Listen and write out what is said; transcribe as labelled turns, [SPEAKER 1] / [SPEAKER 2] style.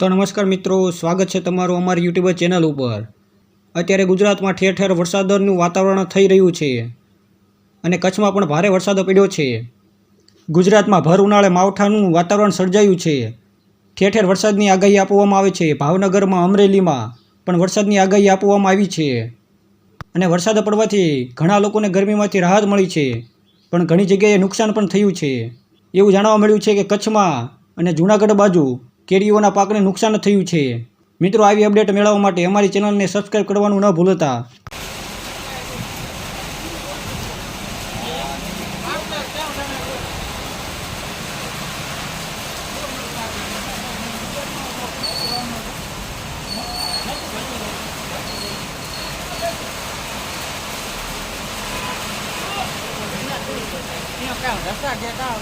[SPEAKER 1] તો નમસ્કાર મિત્રો, સ્વાગત છે તમારું અમારી યુટ્યુબ ચેનલ ઉપર. અત્યારે ગુજરાતમાં ઠેર ઠેર વરસાદનું વાતાવરણ થઈ રહ્યું છે અને કચ્છમાં પણ ભારે વરસાદ પડ્યો છે. ગુજરાતમાં ભર ઉનાળે માવઠાનું વાતાવરણ સર્જાયું છે. ઠેર ઠેર વરસાદની આગાહી આપવામાં આવે છે. ભાવનગરમાં, અમરેલીમાં પણ વરસાદની આગાહી આપવામાં આવી છે. અને વરસાદ પડવાથી ઘણા લોકોને ગરમીમાંથી રાહત મળી છે. પણ ઘણી જગ્યાએ નુકસાન પણ થયું છે. એવું જાણવા મળ્યું છે કે કચ્છમાં અને જૂનાગઢ બાજુ કેરીઓના પાકને નુકસાન થયું છે. મિત્રો, આવી અપડેટ મેળવવા માટે અમારી ચેનલને સબસ્ક્રાઈબ કરવાનું ન ભૂલતા. રસ્તા ગેટા